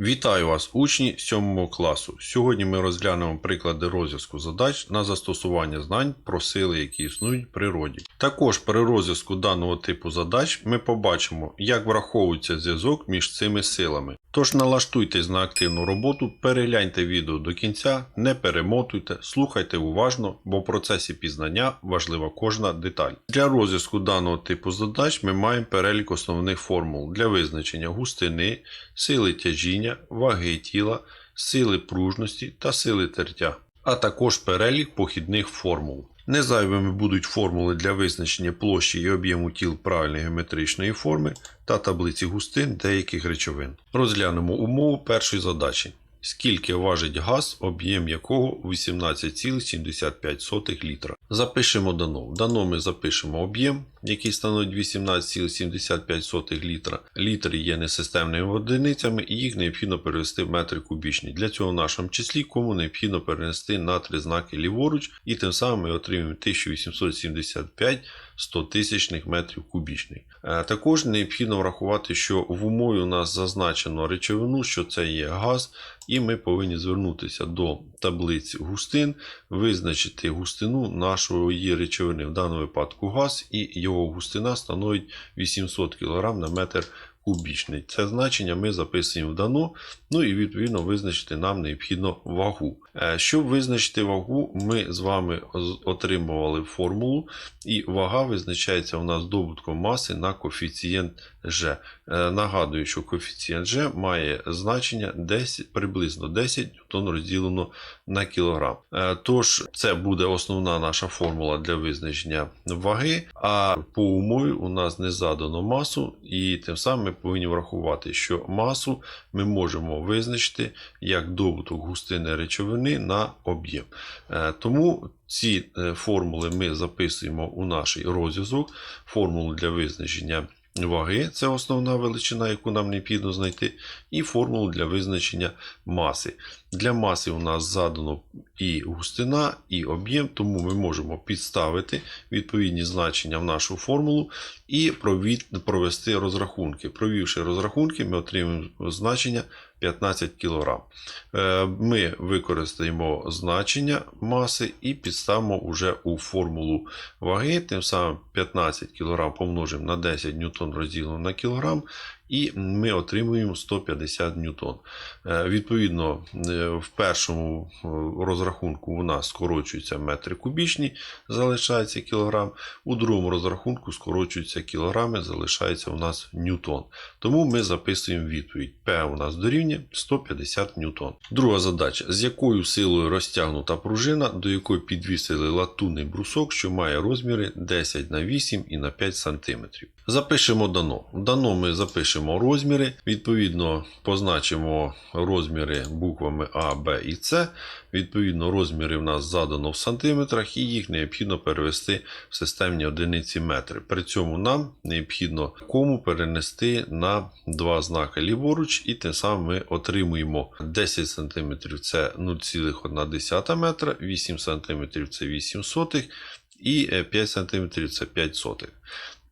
Вітаю вас, учні 7 класу. Сьогодні ми розглянемо приклади розв'язку задач на застосування знань про сили, які існують в природі. Також при розв'язку даного типу задач ми побачимо, як враховується зв'язок між цими силами. Тож налаштуйтесь на активну роботу, перегляньте відео до кінця, не перемотуйте, слухайте уважно, бо в процесі пізнання важлива кожна деталь. Для розв'язку даного типу задач ми маємо перелік основних формул для визначення густини, сили тяжіння, ваги тіла, сили пружності та сили тертя, а також перелік похідних формул. Незайвими будуть формули для визначення площі і об'єму тіл правильної геометричної форми та таблиці густин деяких речовин. Розглянемо умову першої задачі. Скільки важить газ, об'єм якого 18,75 літра. Запишемо дано. В дано ми запишемо об'єм, який становить 18,75 літра. Літри є несистемними одиницями і їх необхідно перевести в метри кубічні. Для цього в нашому числі кому необхідно перенести на три знаки ліворуч, і тим самим ми отримаємо 1875 100 тисячних метрів кубічних. Е, Також необхідно врахувати, що в умові у нас зазначено речовину, що це є газ, і ми повинні звернутися до таблиць густин, визначити густину нашої речовини, в даному випадку газ, і його густина становить 800 кг на метр кубічний. Це значення ми записуємо в дано, ну і відповідно визначити нам необхідно вагу. Е, Щоб визначити вагу, ми з вами отримували формулу, і вага визначається у нас добутком маси на коефіцієнт G. Е, Нагадую, що коефіцієнт G має значення 10, приблизно 10 тонн розділено на кілограм. Е, Тож це буде основна наша формула для визначення ваги, а по умові у нас не задано масу, і тим самим ми повинні врахувати, що масу ми можемо визначити як добуток густини речовини на об'єм. Е, Тому ці е, формули ми записуємо у наш розв'язок, формулу для визначення. Ваги це основна величина, яку нам необхідно знайти, і формулу для визначення маси. Для маси у нас задано і густина, і об'єм, тому ми можемо підставити відповідні значення в нашу формулу і провести розрахунки. Провівши розрахунки, ми отримаємо значення 15 кг. Е, Ми використаємо значення маси і підставимо вже у формулу ваги. Тим самим 15 кг помножимо на 10 ньютон розділено на кілограм, і ми отримуємо 150 ньютон. Е, Відповідно, е, в першому е, розрахунку у нас скорочуються метри кубічні, залишається кілограм. У другому розрахунку скорочуються кілограми, залишається у нас ньютон. Тому ми записуємо відповідь. П у нас дорівнює 150 ньютон. Друга задача: з якою силою розтягнута пружина, до якої підвісили латунний брусок, що має розміри 10 на 8 і на 5 см. Запишемо дано. Дано ми запишемо розміри, відповідно позначимо розміри буквами А, Б і С. Відповідно, розміри в нас задано в сантиметрах, і їх необхідно перевести в системні одиниці метри. При цьому нам необхідно кому перенести на два знаки ліворуч, і тим самим ми отримуємо 10 см це 0,1 метра, 8 см це 8 сотих, і е, 5 см це 5 сотих.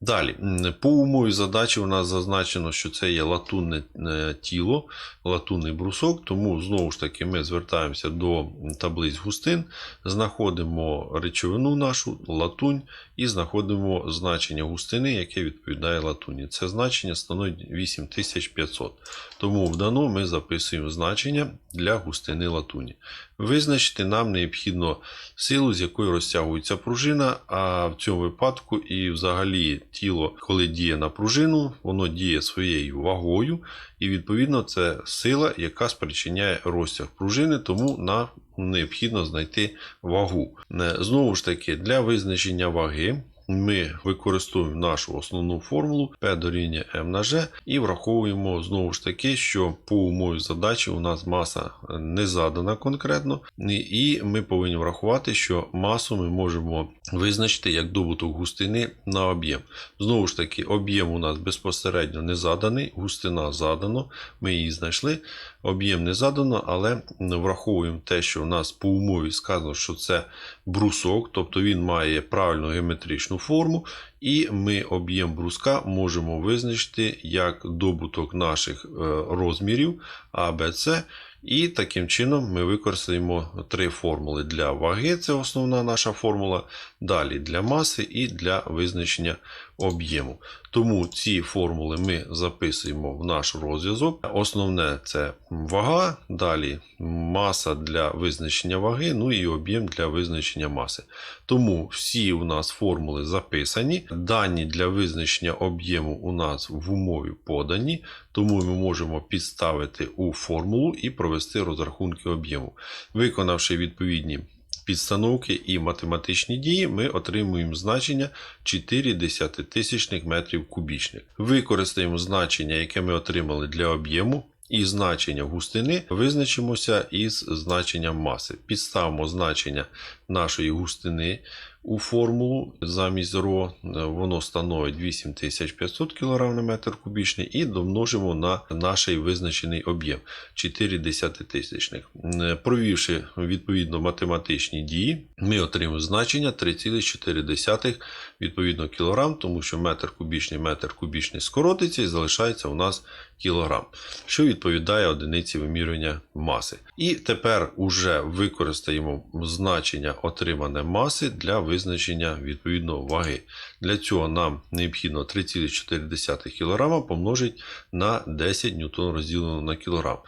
Далі, по умові задачі у нас зазначено, що це є латунне е, тіло, латунний брусок, тому знову ж таки ми звертаємося до таблиць густин, знаходимо речовину нашу, латунь, і знаходимо значення густини, яке відповідає латуні. Це значення становить 8500. Тому в дано ми записуємо значення для густини латуні. Визначити нам необхідно силу, з якою розтягується пружина, а в цьому випадку і взагалі тіло, коли діє на пружину, воно діє своєю вагою, і відповідно це сила, яка спричиняє розтяг пружини, тому нам необхідно знайти вагу. Е, Знову ж таки, для визначення ваги. Ми використовуємо нашу основну формулу P дорівнює m на G і враховуємо знову ж таки, що по умові задачі у нас маса не задана конкретно, і ми повинні врахувати, що масу ми можемо визначити як добуток густини на об'єм. Знову ж таки, об'єм у нас безпосередньо не заданий, густина задано, ми її знайшли. Об'єм не задано, але враховуємо те, що у нас по умові сказано, що це брусок, тобто він має правильну геометричну форму, і ми об'єм бруска можемо визначити як добуток наших е, розмірів С. І таким чином ми використаємо три формули для ваги, це основна наша формула. Далі для маси і для визначення об'єму. Тому ці формули ми записуємо в наш розв'язок. Основне це вага, далі маса для визначення ваги, ну і об'єм для визначення маси. Тому всі у нас формули записані. Дані для визначення об'єму у нас в умові подані, тому ми можемо підставити у формулу і провести розрахунки об'єму. Виконавши відповідні підстановки і математичні дії, ми отримуємо значення 4 десятитисячних метрів кубічних. Використаємо значення, яке ми отримали для об'єму. І значення густини визначимося із значенням маси. Підставимо значення нашої густини у формулу замість ро, воно становить 8500 кг на метр кубічний, і домножимо на наш визначений об'єм 4 десятитисячних. Провівши відповідно математичні дії, ми отримаємо значення 3,4 відповідно кілограм, тому що метр кубічний метр кубічний скоротиться і залишається у нас кілограм, що відповідає одиниці вимірювання маси. І тепер уже використаємо значення отримане маси для визначення відповідно ваги. Для цього нам необхідно 3,4 кг помножити на 10 н розділено на кілограм.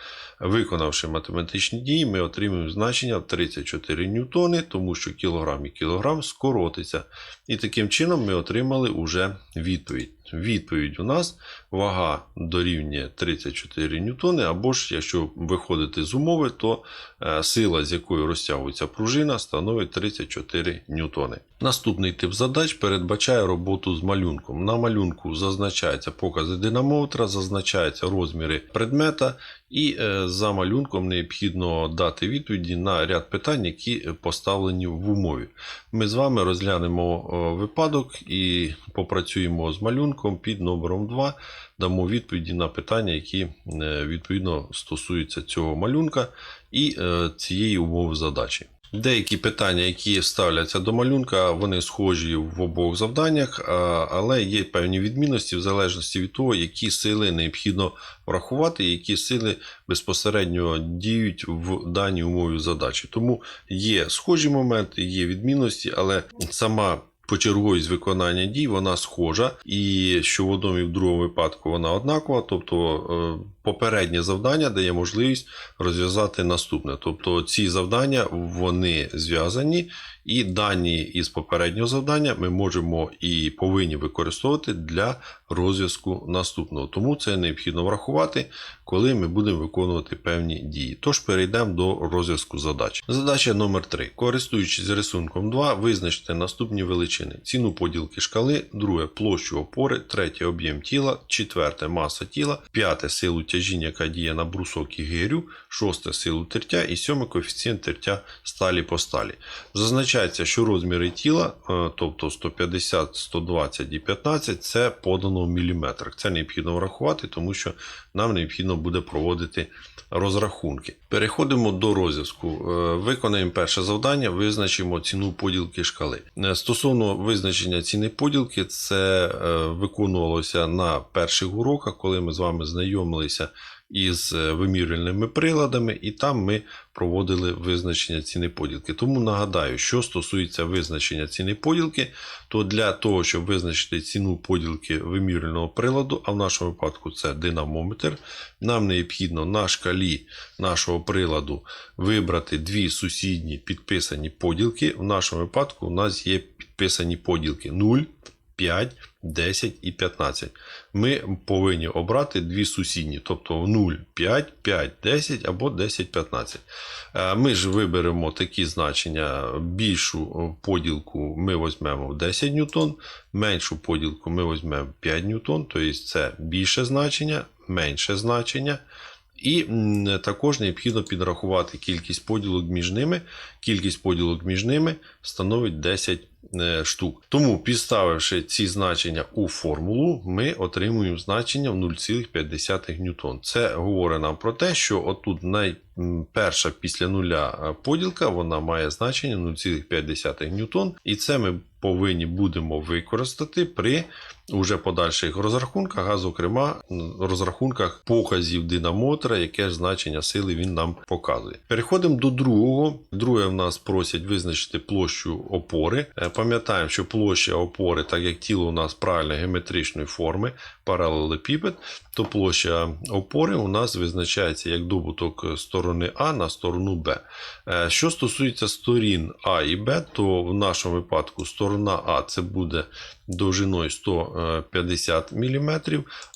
Виконавши математичні дії, ми отримуємо значення 34 ньютони, тому що кілограм і кілограм скоротиться. І таким чином ми отримали уже відповідь. Відповідь у нас вага дорівнює 34 ньютони, або ж, якщо виходити з умови, то е, сила, з якою розтягується пружина, становить 34 ньютони. Наступний тип задач передбачає роботу з малюнком. На малюнку зазначаються покази динамометра, зазначаються розміри предмета, і е, за малюнком необхідно дати відповіді на ряд питань, які поставлені в умові. Ми з вами розглянемо е, випадок і попрацюємо з малюнком під номером 2. Дамо відповіді на питання, які е, відповідно стосуються цього малюнка і цієї умови задачі. Деякі питання, які ставляться до малюнка, вони схожі в обох завданнях, але є певні відмінності в залежності від того, які сили необхідно врахувати, які сили безпосередньо діють в даній умові задачі. Тому є схожі моменти, є відмінності, але сама почерговість виконання дій вона схожа, і що в одному і в другому випадку вона однакова. Тобто е, попереднє завдання дає можливість розв'язати наступне. Тобто ці завдання вони зв'язані, і дані із попереднього завдання ми можемо і повинні використовувати для розв'язку наступного. Тому це необхідно врахувати, коли ми будемо виконувати певні дії. Тож перейдемо до розв'язку задач. Задача номер 3. Користуючись рисунком 2, визначте наступні величини: ціну поділки шкали, друге площу опори, третє об'єм тіла, четверте маса тіла, п'яте силу тяжіння, яка діє на брусок і гирю, шосте силу тертя і сьоме коефіцієнт тертя сталі по сталі. Зазначається, що розміри тіла, е, тобто 150, 120 і 15, це подано в міліметрах. Це необхідно врахувати, тому що нам необхідно буде проводити розрахунки. Переходимо до розв'язку. Е, Виконаємо перше завдання, визначимо ціну поділки шкали. Е, Стосовно визначення ціни поділки, це виконувалося на перших уроках, коли ми з вами знайомилися із вимірювальними приладами, і там ми проводили визначення ціни поділки. Тому нагадаю, що стосується визначення ціни поділки, то для того, щоб визначити ціну поділки вимірювального приладу, а в нашому випадку це динамометр, нам необхідно на шкалі нашого приладу вибрати дві сусідні підписані поділки. В нашому випадку у нас є підписані поділки 0, 5, 10 і 15. Ми повинні обрати дві сусідні, тобто 0, 5, 5, 10 або 10, 15. Е, Ми ж виберемо такі значення. Більшу поділку ми візьмемо 10 ньютон, меншу поділку ми візьмемо 5 ньютон, тобто це більше значення, менше значення. І також необхідно підрахувати кількість поділок між ними. Кількість поділок між ними становить 10 е, штук. Тому, підставивши ці значення у формулу, ми отримуємо значення в 0,5 ньютон. Це говорить нам про те, що отут найперша після нуля е, поділка вона має значення 0,5 ньютон, і це ми повинні будемо використати при уже подальших розрахунках, а зокрема розрахунках показів динамотора, яке ж значення сили він нам показує. Переходимо до другого. Друге в нас просять визначити площу опори. Е, Пам'ятаємо, що площа опори, так як тіло у нас правильно геометричної форми, паралелепіпед, то площа опори у нас визначається як добуток сторони А на сторону Б. Е, Що стосується сторін А і Б, то в нашому випадку сторона А це буде довжиною 150 мм,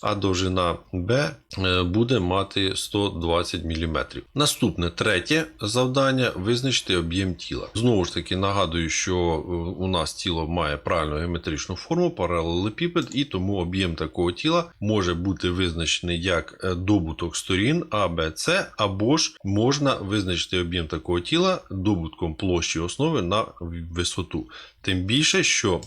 а довжина Б е, буде мати 120 мм. Наступне третє завдання визначити об'єм тіла. Знову ж таки нагадую, що е, у нас тіло має правильну геометричну форму, паралелепіпед, і тому об'єм такого тіла може бути визначений як е, добуток сторін А, Б, С, або ж можна визначити об'єм такого тіла добутком площі основи на висоту. Тим більше, що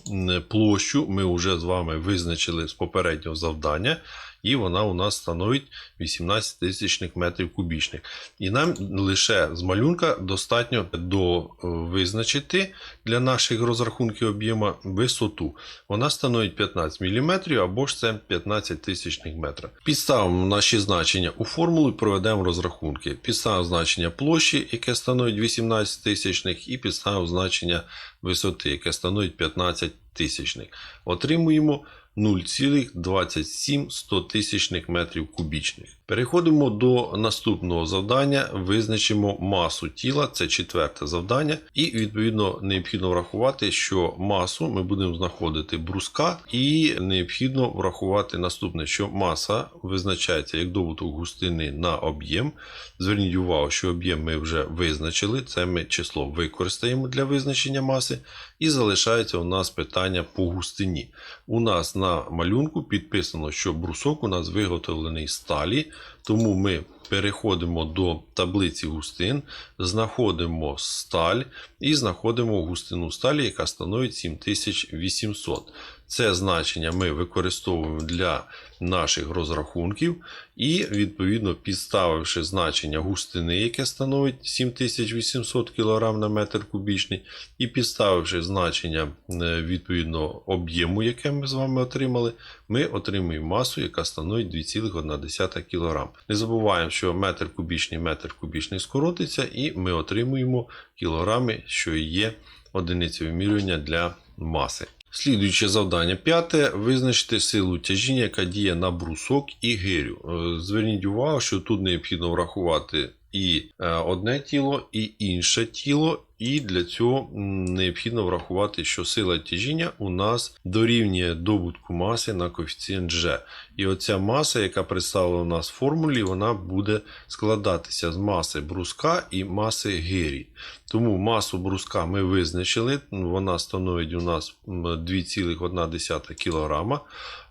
площу ми вже з вами визначили з попереднього завдання, і вона у нас становить 18 тисячних метрів кубічних. І нам лише з малюнка достатньо до е, визначити для наших розрахунків об'єму висоту. Вона становить 15 мм або ж це 15 тисячних метра. Підставимо наші значення у формулу і проведемо розрахунки. Підставимо значення площі, яке становить 18 тисячних, і підставимо значення висоти, яке становить 15 тисячних. Отримуємо 0,27 тисячних метрів кубічних. Переходимо до наступного завдання. Визначимо масу тіла, це четверте завдання, і відповідно необхідно врахувати, що масу ми будемо знаходити бруска, і необхідно врахувати наступне, що маса визначається як добуток густини на об'єм. Зверніть увагу, що об'єм ми вже визначили, це ми число використаємо для визначення маси, і залишається у нас питання по густині. У нас на малюнку підписано, що брусок у нас виготовлений з сталі, тому ми переходимо до таблиці густин, знаходимо сталь і знаходимо густину сталі, яка становить 7800. Це значення ми використовуємо для наших розрахунків, і, відповідно, підставивши значення густини, яке становить 7800 кг на метр кубічний, і підставивши значення е, відповідно об'єму, яке ми з вами отримали, ми отримуємо масу, яка становить 2,1 кг. Не забуваємо, що метр кубічний метр кубічний скоротиться, і ми отримуємо кілограми, що є одиницею вимірювання для маси. Слідуюче завдання п'яте визначити силу тяжіння, яка діє на брусок і гирю. Е, Зверніть увагу, що тут необхідно врахувати і е, одне тіло, і інше тіло, і для цього необхідно врахувати, що сила тяжіння у нас дорівнює добутку маси на коефіцієнт G. І оця маса, яка представлена у нас в формулі, вона буде складатися з маси бруска і маси гирі. Тому масу бруска ми визначили, вона становить у нас 2,1 кг.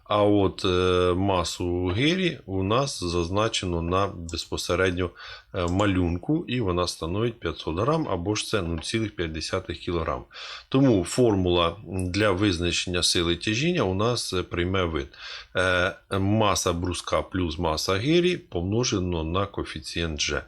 А от е, масу гирі у нас зазначено на безпосередньо е, малюнку, і вона становить 500 грам або ж це 0,5 кг. Тому формула для визначення сили тяжіння у нас е, прийме вид. Маса бруска плюс маса гирі помножено на коефіцієнт G.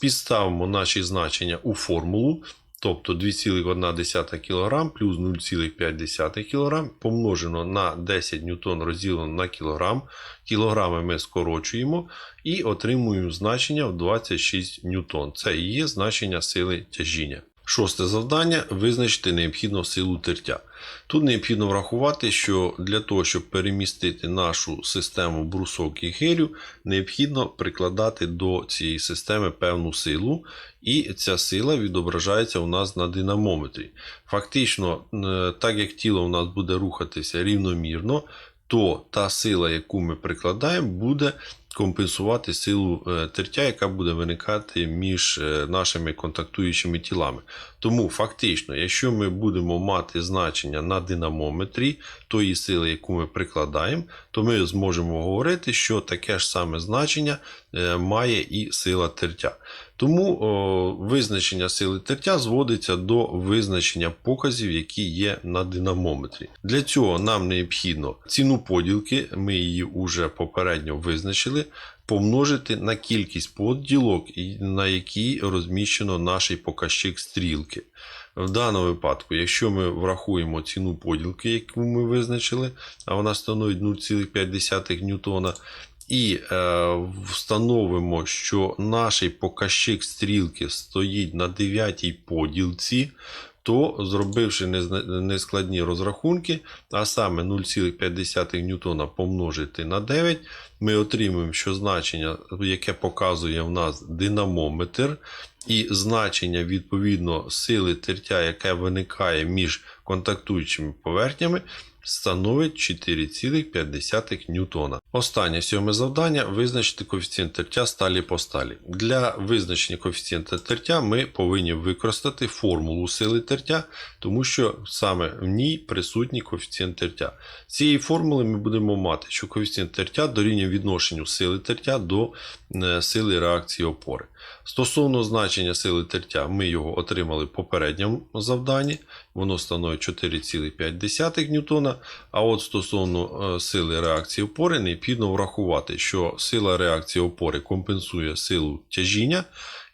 Підставимо наші значення у формулу. Тобто 2,1 кг плюс 0,5 кг помножено на 10 ньютон розділено на кілограм. Кілограми ми скорочуємо і отримуємо значення в 26 ньютон. Це і є значення сили тяжіння. Шосте завдання визначити необхідну силу тертя. Тут необхідно врахувати, що для того, щоб перемістити нашу систему брусок і гирю, необхідно прикладати до цієї системи певну силу, і ця сила відображається у нас на динамометрі. Фактично, е, так як тіло у нас буде рухатися рівномірно, то та сила, яку ми прикладаємо, буде компенсувати силу е, тертя, яка буде виникати між е, нашими контактуючими тілами. Тому фактично, якщо ми будемо мати значення на динамометрі тої сили, яку ми прикладаємо, то ми зможемо говорити, що таке ж саме значення е, має і сила тертя. Тому о, визначення сили тертя зводиться до визначення показів, які є на динамометрі. Для цього нам необхідно ціну поділки, ми її вже попередньо визначили, помножити на кількість поділок, на якій розміщено наш показчик стрілки. В даному випадку, якщо ми врахуємо ціну поділки, яку ми визначили, а вона становить 0,5 ньютона, і е, встановимо, що наш показчик стрілки стоїть на 9 поділці, то зробивши нескладні розрахунки, а саме 0,5 ньютона помножити на 9, ми отримуємо, що значення, яке показує в нас динамометр, і значення відповідно сили тертя, яке виникає між контактуючими поверхнями, становить 4,5 ньютона. Останнє сьоме завдання визначити коефіцієнт тертя сталі по сталі. Для визначення коефіцієнта тертя ми повинні використати формулу сили тертя, тому що саме в ній присутній коефіцієнт тертя. З цієї формули ми будемо мати, що коефіцієнт тертя дорівнює відношенню сили тертя до е, сили реакції опори. Стосовно значення сили тертя, ми його отримали в попередньому завданні, воно становить 4,5 ньютона. А от стосовно е, сили реакції опори, необхідно врахувати, що сила реакції опори компенсує силу тяжіння.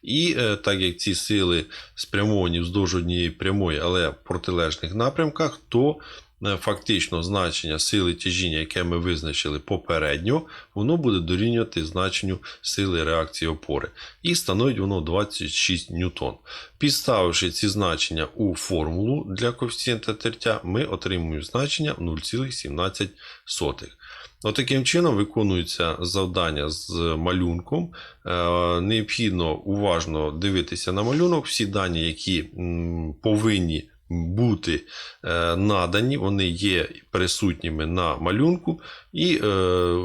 І е, так як ці сили спрямовані вздовж однієї прямої, але в протилежних напрямках, то е, фактично значення сили тяжіння, яке ми визначили попередньо, воно буде дорівнювати значенню сили реакції опори. І становить воно 26 ньютон. Підставивши ці значення у формулу для коефіцієнта тертя, ми отримуємо значення 0,17. Отаким чином виконується завдання з малюнком. Е, Необхідно уважно дивитися на малюнок. Всі дані, які повинні бути е, надані, вони є присутніми на малюнку, і е,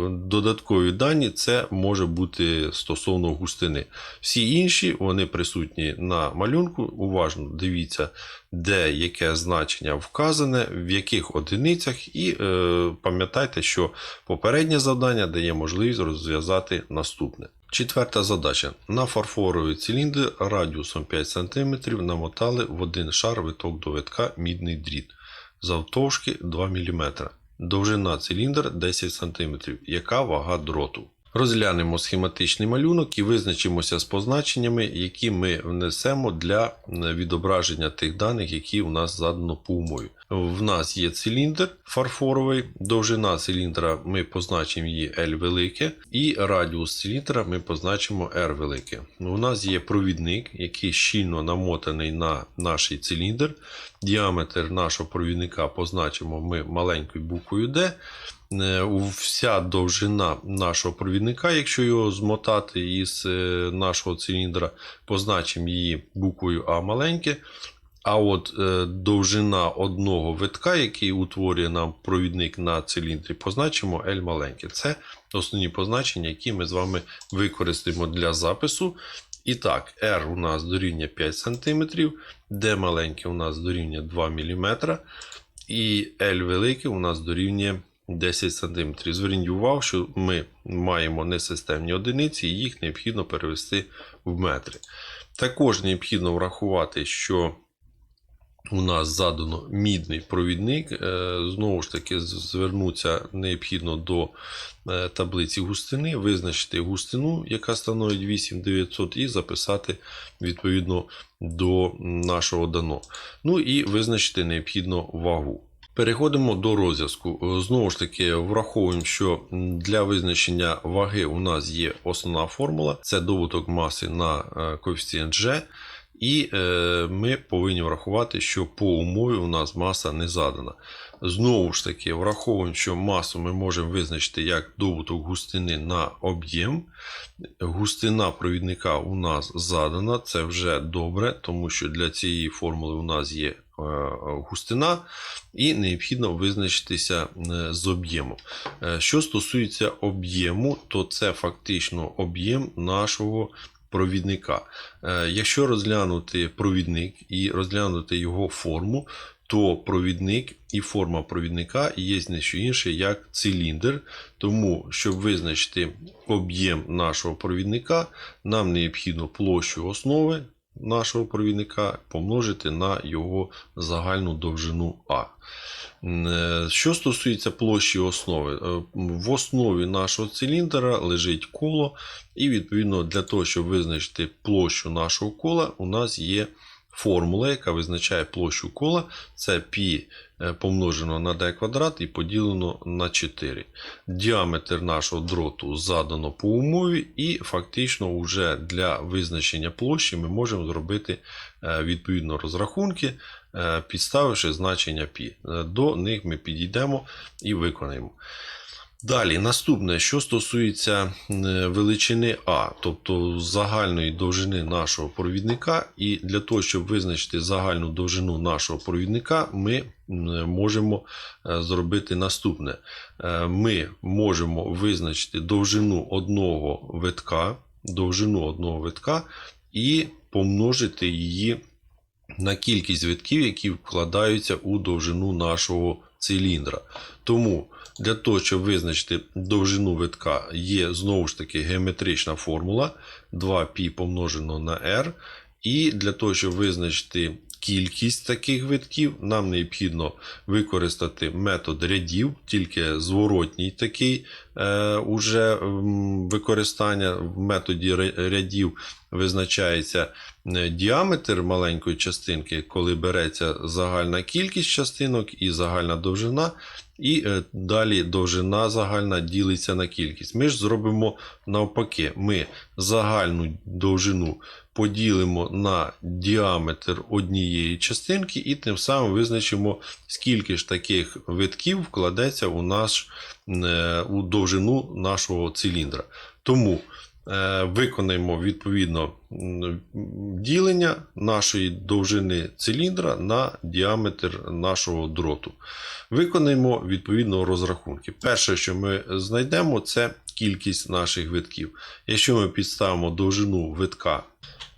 додаткові дані це може бути стосовно густини. Всі інші вони присутні на малюнку. Уважно дивіться, де яке значення вказане, в яких одиницях, і е, пам'ятайте, що попереднє завдання дає можливість розв'язати наступне. Четверта задача. На фарфоровий циліндр радіусом 5 см намотали в один шар виток до витка мідний дріт завтовшки 2 мм. Довжина циліндр 10 см. Яка вага дроту? Розглянемо схематичний малюнок і визначимося з позначеннями, які ми внесемо для відображення тих даних, які у нас задано по умові. В нас є циліндр фарфоровий, довжина циліндра ми позначимо її L велике, і радіус циліндра ми позначимо R велике. У нас є провідник, який щільно намотаний на наш циліндр. Діаметр нашого провідника позначимо ми маленькою буквою D. Е, Вся довжина нашого провідника, якщо його змотати із е, нашого циліндра, позначимо її буквою А маленьке. А от е, довжина одного витка, який утворює нам провідник на циліндрі, позначимо L маленьке. Це основні позначення, які ми з вами використаємо для запису. І так, R у нас дорівнює 5 см, D маленьке у нас дорівнює 2 мм, і L велике у нас дорівнює 10 см. Зверніть увагу, що ми маємо несистемні одиниці, і їх необхідно перевести в метри. Також необхідно врахувати, що у нас задано мідний провідник. Е, Знову ж таки, звернутися необхідно до е, таблиці густини, визначити густину, яка становить 8900, і записати відповідно до нашого дано. Ну і визначити необхідно вагу. Переходимо до розв'язку. Е, Знову ж таки, враховуємо, що для визначення ваги у нас є основна формула це добуток маси на коефіцієнт G. І е, ми повинні врахувати, що по умові у нас маса не задана. Знову ж таки, враховуємо, що масу ми можемо визначити як добуток густини на об'єм. Густина провідника у нас задана, це вже добре, тому що для цієї формули у нас є е, густина, і необхідно визначитися е, з об'ємом. Е, Що стосується об'єму, то це фактично об'єм нашого провідника. Е, Якщо розглянути провідник і розглянути його форму, то провідник і форма провідника є не що інше, як циліндр. Тому, щоб визначити об'єм нашого провідника, нам необхідно площу основи нашого провідника помножити на його загальну довжину А. Е, Що стосується площі основи, е, в основі нашого циліндра лежить коло, і відповідно для того, щоб визначити площу нашого кола, у нас є формула, яка визначає площу кола. Це π е, помножено на d квадрат і поділено на 4. Діаметр нашого дроту задано по умові, і фактично вже для визначення площі ми можемо зробити е, відповідно розрахунки, е, підставивши значення π. До них ми підійдемо і виконаємо. Далі, наступне, що стосується е, величини А, тобто загальної довжини нашого провідника, і для того, щоб визначити загальну довжину нашого провідника, ми можемо е, зробити наступне. Е, Ми можемо визначити довжину одного витка, довжину одного витка і помножити її на кількість витків, які вкладаються у довжину нашого циліндра. Тому для того, щоб визначити довжину витка, є знову ж таки геометрична формула 2π помножено на r. І для того, щоб визначити кількість таких витків, нам необхідно використати метод рядів, тільки зворотній такий е, уже використання. В методі рядів визначається е, діаметр маленької частинки, коли береться загальна кількість частинок і загальна довжина, і е, далі довжина загальна ділиться на кількість. Ми ж зробимо навпаки, ми загальну довжину поділимо на діаметр однієї частинки, і тим самим визначимо, скільки ж таких витків вкладеться у наш е, у довжину нашого циліндра. Тому виконаємо відповідно ділення нашої довжини циліндра на діаметр нашого дроту. Виконаємо відповідно розрахунки. Перше, що ми знайдемо, це кількість наших витків. Якщо ми підставимо довжину витка,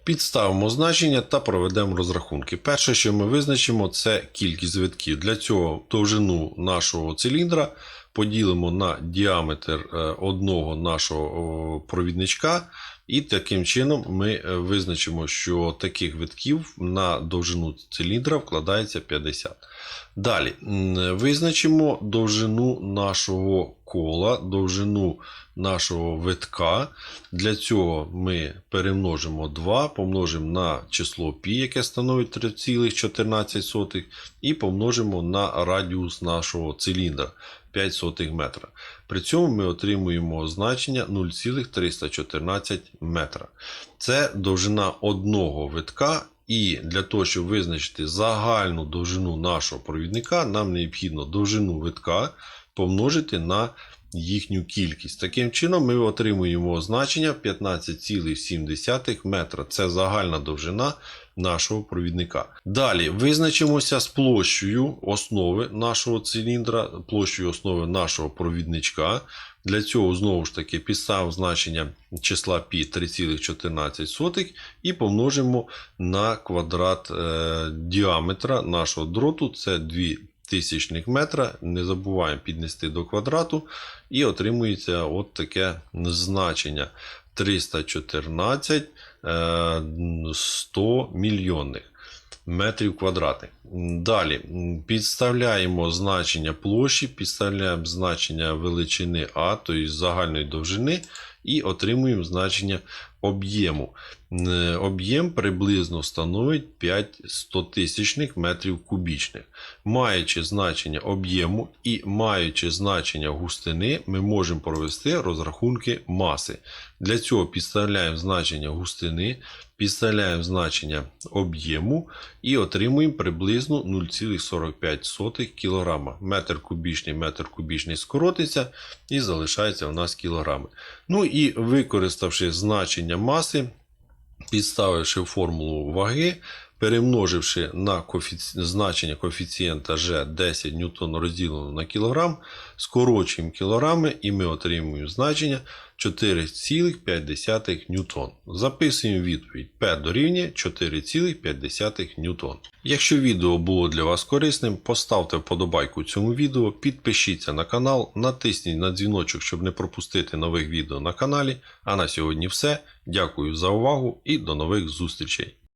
підставимо значення та проведемо розрахунки. Перше, що ми визначимо, це кількість витків. Для цього довжину нашого циліндра поділимо на діаметр е, одного нашого провідничка. І таким чином ми е, визначимо, що таких витків на довжину циліндра вкладається 50. Далі визначимо довжину нашого кола, довжину нашого витка. Для цього ми перемножимо 2, помножимо на число π, яке становить 3,14, і помножимо на радіус нашого циліндра 5 метра. При цьому ми отримуємо значення 0,314 метра. Це довжина одного витка. І для того, щоб визначити загальну довжину нашого провідника, нам необхідно довжину витка помножити на їхню кількість. Таким чином, ми отримуємо значення 15,7 метра. Це загальна довжина нашого провідника. Далі визначимося з площею основи нашого циліндра, площею основи нашого провідничка. Для цього знову ж таки підставимо значення числа π 3,14 і помножимо на квадрат е, діаметра нашого дроту. Це 2 тисячних метра. Не забуваємо піднести до квадрату. І отримується от таке значення 314 е, 100 мільйонних метрів квадратних. Далі підставляємо значення площі, підставляємо значення величини А, тобто загальної довжини, і отримуємо значення об'єму. Об'єм приблизно становить 5 стотисячних метрів кубічних. Маючи значення об'єму і маючи значення густини, ми можемо провести розрахунки маси. Для цього підставляємо значення густини, підставляємо значення об'єму і отримуємо приблизно 0,45 кг. Метр кубічний, метр кубічний скоротиться і залишається у нас кілограми. Ну і використавши значення маси, підставивши формулу ваги, перемноживши на коефіці... значення коефіцієнта G 10 ньютон розділено на кілограм, скорочуємо кілограми і ми отримуємо значення 4,5 ньютон. Записуємо відповідь P дорівнює 4,5 ньютон. Якщо відео було для вас корисним, поставте вподобайку цьому відео, підпишіться на канал, натисніть на дзвіночок, щоб не пропустити нових відео на каналі. А на сьогодні все. Дякую за увагу і до нових зустрічей!